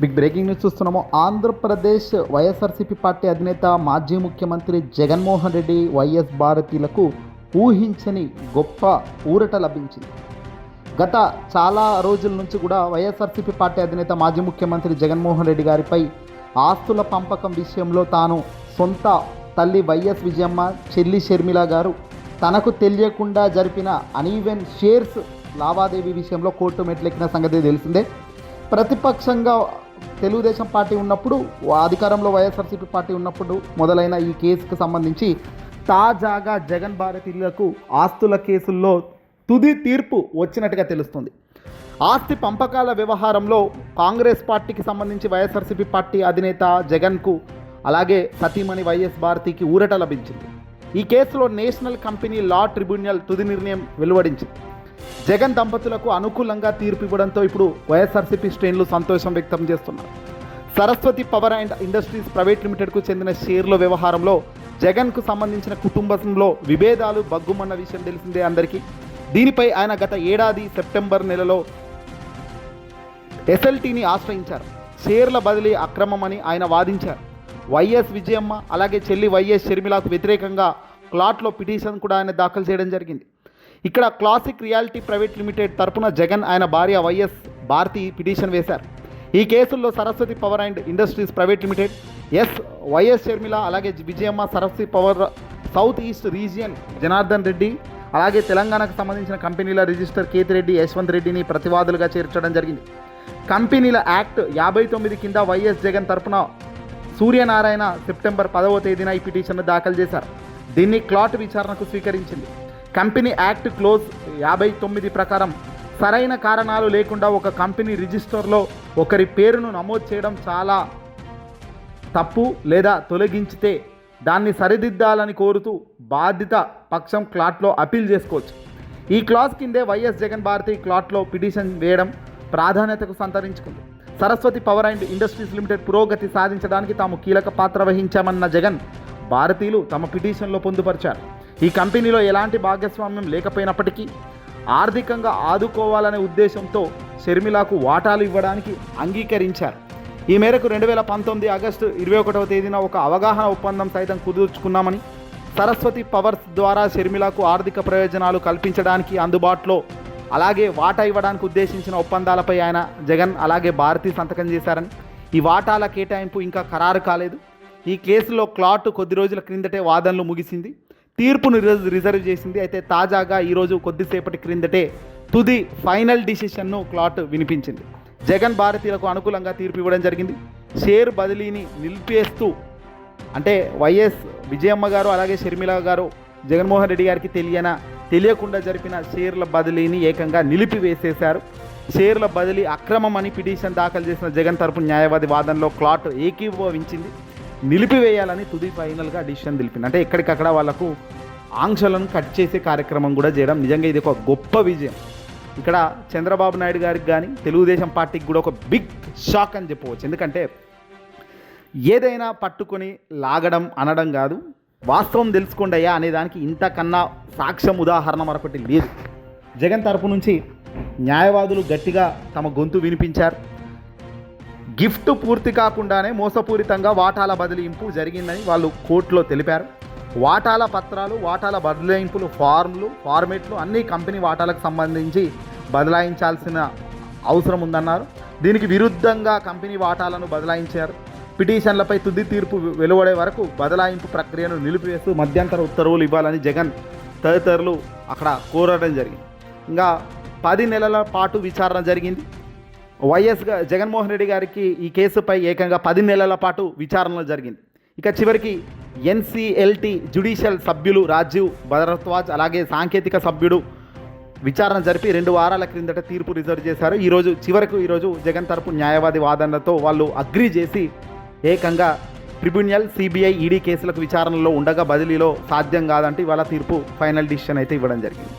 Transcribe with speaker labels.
Speaker 1: Big breaking news చూస్తున్నాము. Andhra Pradesh YSRCP party అధినేత మాజీ ముఖ్యమంత్రి జగన్మోహన్ రెడ్డి వైఎస్ భారతీయులకు ఊహించని గొప్ప ఊరట లభించింది. గత చాలా రోజుల నుంచి కూడా వైఎస్ఆర్సీపీ పార్టీ అధినేత మాజీ ముఖ్యమంత్రి జగన్మోహన్ రెడ్డి గారిపై ఆస్తుల పంపకం విషయంలో తాను సొంత తల్లి వైఎస్ విజయమ్మ చెల్లి షర్మిల గారు తనకు తెలియకుండా జరిపిన అనీవెన్ షేర్స్ లావాదేవీ విషయంలో కోర్టు మెట్లెక్కిన సంగతి తెలిసిందే. ప్రతిపక్షంగా తెలుగుదేశం పార్టీ ఉన్నప్పుడు అధికారంలో వైఎస్ఆర్సీపీ పార్టీ ఉన్నప్పుడు మొదలైన ఈ కేసుకు సంబంధించి తాజాగా జగన్ భారతీయులకు ఆస్తుల కేసుల్లో తుది తీర్పు వచ్చినట్టుగా తెలుస్తుంది. ఆస్తి పంపకాల వ్యవహారంలో కాంగ్రెస్ పార్టీకి సంబంధించి వైఎస్ఆర్సీపీ పార్టీ అధినేత జగన్కు అలాగే సతీమణి వైఎస్ భారతికి ఊరట లభించింది. ఈ కేసులో నేషనల్ కంపెనీ లా ట్రిబ్యునల్ తుది నిర్ణయం వెలువడించింది. జగన్ దంపతులకు అనుకూలంగా తీర్పు ఇవ్వడంతో ఇప్పుడు వైఎస్ఆర్సీపీ శ్రేణులు సంతోషం వ్యక్తం చేస్తున్నారు. Saraswati power and industries private లిమిటెడ్కు చెందిన షేర్ల వ్యవహారంలో జగన్కు సంబంధించిన కుటుంబంలో విభేదాలు బగ్గుమన్న విషయం తెలిసిందే అందరికీ. దీనిపై ఆయన గత ఏడాది సెప్టెంబర్ నెలలో ఎస్ఎల్టీని ఆశ్రయించారు. షేర్ల బదిలీ అక్రమమని ఆయన వాదించారు. వైఎస్ విజయమ్మ అలాగే చెల్లి వైఎస్ షర్మిలకు వ్యతిరేకంగా క్లాట్లో పిటిషన్ కూడా ఆయన దాఖలు చేయడం జరిగింది. ఇక్కడ క్లాసిక్ రియాలిటీ ప్రైవేట్ లిమిటెడ్ తరపున జగన్ ఆయన భార్య వైఎస్ భారతి పిటిషన్ వేశారు. ఈ కేసుల్లో Saraswati power and industries private limited S YS Sharmila అలాగే Vijayamma Saraswati power south east region Janardhan Reddy అలాగే తెలంగాణకు సంబంధించిన కంపెనీల రిజిస్టర్ కేతి రెడ్డి యశ్వంత్ రెడ్డిని ప్రతివాదులుగా చేర్చడం జరిగింది. కంపెనీల యాక్ట్ యాభై తొమ్మిది కింద వైఎస్ జగన్ తరపున సూర్యనారాయణ సెప్టెంబర్ పదవ తేదీన ఈ పిటిషన్ను దాఖలు చేశారు. దీన్ని క్లాట్ విచారణకు స్వీకరించింది. కంపెనీ యాక్ట్ క్లోజ్ యాభై తొమ్మిది ప్రకారం సరైన కారణాలు లేకుండా ఒక కంపెనీ రిజిస్టర్లో ఒకరి పేరును నమోదు చేయడం చాలా తప్పు లేదా తొలగించితే దాన్ని సరిదిద్దాలని కోరుతూ బాధిత పక్షం క్లాట్లో అప్పీల్ చేసుకోవచ్చు. ఈ క్లాస్ కిందే వైఎస్ జగన్ భారతి క్లాట్లో పిటిషన్ వేయడం ప్రాధాన్యతకు సంతరించుకుంది. Saraswati power and industries limited పురోగతి సాధించడానికి తాము కీలక పాత్ర వహించామన్న జగన్ భారతీయులు తమ పిటిషన్లో పొందుపరిచారు. ఈ కంపెనీలో ఎలాంటి భాగస్వామ్యం లేకపోయినప్పటికీ ఆర్థికంగా ఆదుకోవాలనే ఉద్దేశంతో షర్మిలాకు వాటాలు ఇవ్వడానికి అంగీకరించారు. ఈ మేరకు రెండు వేల పంతొమ్మిది ఆగస్టు ఇరవై ఒకటవ తేదీన ఒక అవగాహన ఒప్పందం సైతం కుదుర్చుకున్నామని సరస్వతి పవర్స్ ద్వారా షర్మిలాకు ఆర్థిక ప్రయోజనాలు కల్పించడానికి అందుబాటులో అలాగే వాటా ఇవ్వడానికి ఉద్దేశించిన ఒప్పందాలపై ఆయన జగన్ అలాగే భారతి సంతకం చేశారని ఈ వాటాల కేటాయింపు ఇంకా ఖరారు కాలేదు. ఈ కేసులో క్లాట్ కొద్ది రోజుల క్రిందటే వాదనలు ముగిసింది. తీర్పును రిజ- రిజర్వ్ చేసింది. అయితే తాజాగా ఈరోజు కొద్దిసేపటి క్రిందటే తుది ఫైనల్ డిసిషన్ను క్లాట్ వినిపించింది. జగన్ భారతీయులకు అనుకూలంగా తీర్పు ఇవ్వడం జరిగింది. షేర్ బదిలీని నిలిపేస్తూ అంటే వైఎస్ విజయమ్మ గారు అలాగే షర్మిల గారు జగన్మోహన్ రెడ్డి గారికి తెలియన తెలియకుండా జరిపిన షేర్ల బదిలీని ఏకంగా నిలిపివేసేశారు. షేర్ల బదిలీ అక్రమం అని పిటిషన్ దాఖలు చేసిన జగన్ తరపు న్యాయవాది వాదనలో క్లాట్ ఏకీభవించింది. నిలిపివేయాలని తుది ఫైనల్గా డిసిషన్ తెలిపింది. అంటే ఎక్కడికక్కడ వాళ్ళకు ఆంక్షలను కట్ చేసే కార్యక్రమం కూడా చేయడం నిజంగా ఇది ఒక గొప్ప విజయం. ఇక్కడ చంద్రబాబు నాయుడు గారికి కానీ తెలుగుదేశం పార్టీకి కూడా ఒక బిగ్ షాక్ అని చెప్పవచ్చు. ఎందుకంటే ఏదైనా పట్టుకొని లాగడం అనడం కాదు వాస్తవం తెలుసుకోండి అయ్యా అనేదానికి ఇంతకన్నా సాక్ష్యం ఉదాహరణ మరొకటి లేదు. జగన్ తరపు నుంచి న్యాయవాదులు గట్టిగా తమ గొంతు వినిపించారు. గిఫ్ట్ పూర్తి కాకుండానే మోసపూరితంగా వాటాల బదిలింపు జరిగిందని వాళ్ళు కోర్టులో తెలిపారు. వాటాల పత్రాలు వాటాల బదలాయింపులు ఫార్మ్లు ఫార్మేట్లు అన్ని కంపెనీ వాటాలకు సంబంధించి బదలాయించాల్సిన అవసరం ఉందన్నారు. దీనికి విరుద్ధంగా కంపెనీ వాటాలను బదలాయించారు. పిటిషన్లపై తుది తీర్పు వెలువడే వరకు బదలాయింపు ప్రక్రియను నిలిపివేస్తూ మధ్యంతర ఉత్తర్వులు ఇవ్వాలని జగన్ తదితరులు అక్కడ కోరడం జరిగింది. ఇంకా పది నెలల పాటు విచారణ జరిగింది. వైఎస్ జగన్మోహన్ రెడ్డి గారికి ఈ కేసుపై ఏకంగా పది నెలల పాటు విచారణలు జరిగింది. ఇక చివరికి ఎన్సీఎల్టీ జ్యుడిషియల్ సభ్యులు రాజీవ్ భరద్వాజ్ అలాగే సాంకేతిక సభ్యుడు విచారణ జరిపి రెండు వారాల క్రిందట తీర్పు రిజర్వ్ చేశారు. ఈరోజు చివరకు ఈరోజు జగన్ తరపు న్యాయవాది వాదనలతో వాళ్ళు అగ్రి చేసి ఏకంగా ట్రిబ్యునల్ సిబిఐ ఈడీ కేసులకు విచారణలో ఉండగా బదిలీలో సాధ్యం కాదంటే ఇవాళ తీర్పు ఫైనల్ డిసిషన్ అయితే ఇవ్వడం జరిగింది.